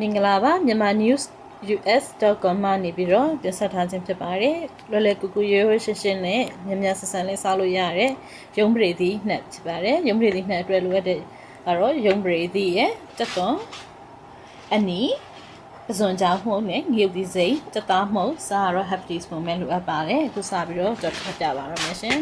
မင်္ဂလာပါမြန်မာ news us.com မှာနေပြီးတော့တင်ဆက်ထားခြင်းဖြစ်ပါတယ်လွယ်လွယ်ကူကူရိုးရိုးရှင်းရှင်းနဲ့မြင်မြဆန်ဆန်လေးစားလို့ရတဲ့ရုံးပရိသီနှက်ဖြစ်ပါတယ်ရုံးပရိသီနှက်အတွက်လိုအပ်တဲ့ကတော့ရုံးပရိသီရဲ့တက်သွန်အနီပဇွန်ကြောင်မှုနဲ့ငရုတ်ဒီစိမ့်တက်သားမှုစားရတော့ happy spoon မဲ့လိုအပ်ပါတယ်အခုစားပြီးတော့ကြော်ထပ်ပြပါတော့မယ်ရှင်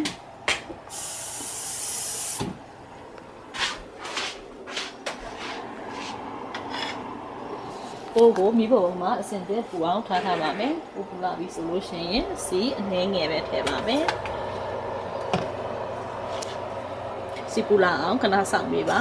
ပိုးကိုမိဘုံမှာအစင်တဲ့ပူအောင်ထားထားပါမယ်ပူပူလာပြီဆိုလို့ရှိရင်စီအနှဲငယ်ပဲထည့်ပါမယ်စီပူလာအောင်ခဏစောင့်ပေးပါ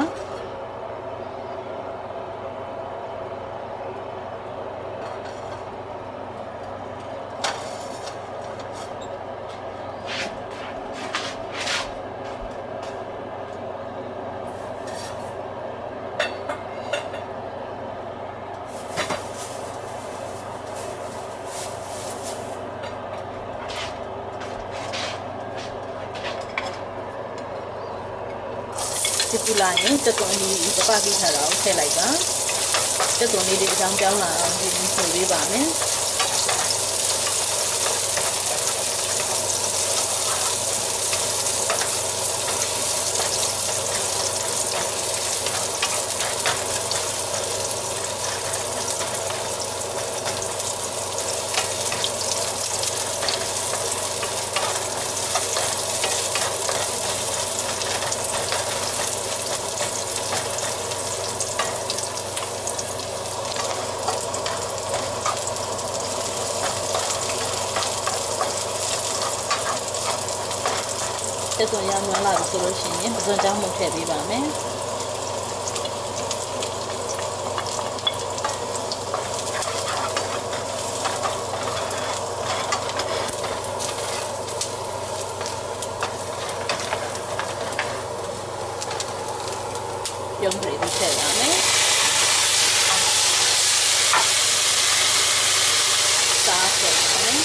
စစ်ပူလာရင်တက်သွန်လေးပပပြီးထားတာကိုထည့်လိုက်ပါတက်သွန်လေးတွေအကြောင်းပြောင်းလာအောင်ဒီလိုဆိုပေးပါမယ် တက်သွန်ရမ်းလာပြီဆိုလို့ရှိရင်ပစွန်ကြောင်းမှုထည့်ပေးပါမယ်ရုံးလေးထည့်ပါမယ်စားထည့်ပါမယ်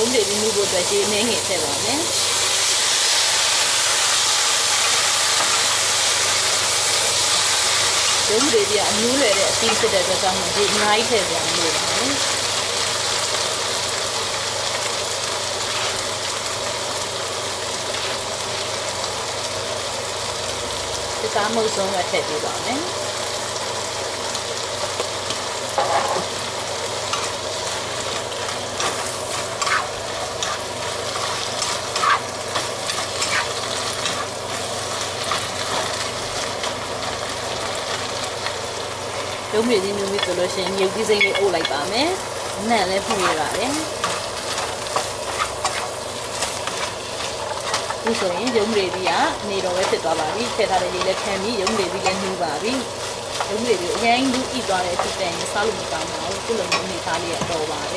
ရုံးတွေပြီးမှုဖို့အတွက်ခြေနှင်းငယ်ထည့်ပါမယ်ရုံးတွေပြီးအမျိုးလွယ်တဲ့အသီးဖြစ်တဲ့အတွက်ကြောင့်ဒီအများကြီးထည့်ပြန်လို့ပါတယ်ဒီကားမုတ်ဆုံးကထည့်ပေးပါမယ် ရုံးမြေကြီးမျိုးမျိုးဆိုလို့ရှိရင်မြုပ်ကြီးစိမ့်လေးအုပ်လိုက်ပါမယ်။နံ့လည်းဖွင့်ရပါတယ်။ဒီဆိုရင်ရုံးမြေကြီးကနေတော့ပဲဖြစ်သွားပါပြီ။ထည့်ထားတဲ့ရေလည်းခံပြီးရုံးမြေကြီးလည်းနှူးပါပြီ။ရုံးမြေကြီးအရင်လူဣသွားတဲ့အဖြစ်တဲ့စားလို့မကောင်းပါဘူး။ခုလိုမျိုးနေသားလေးရတော့ပါတ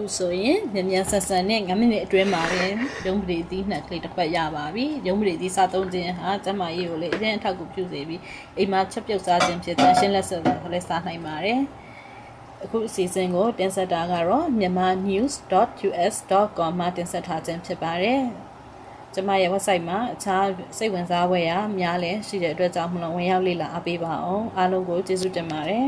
ခုဆိုရင်မြန်မြန်ဆန်ဆန်နဲ့9မိနစ်အတွင်းမှာပဲရုံးပရိသီးနှစ်ကလေးတစ်ခွက်ရပါပြီရုံးပရိသီးစားသုံးခြင်းဟာကျမကြီးကိုလည်းအရင်အထောက်ကူပြုစေပြီးအိမ်မှာချက်ပြုတ်စားခြင်းဖြစ်တဲ့ရှင်းလက်ဆက်လည်းစားနိုင်ပါတယ်အခုအစီအစဉ်ကိုတင်ဆက်တာကတော့ myanmarnews.us.com မှာတင်ဆက်ထားခြင်းဖြစ်ပါတယ်ကျမရဲ့ website မှာအခြားစိတ်ဝင်စားဖွယ်ရာများလည်းရှိတဲ့အတွက်ကြောင့်မလို့ဝင်ရောက်လေ့လာအားပေးပါအောင်အားလုံးကိုကျေးဇူးတင်ပါတယ်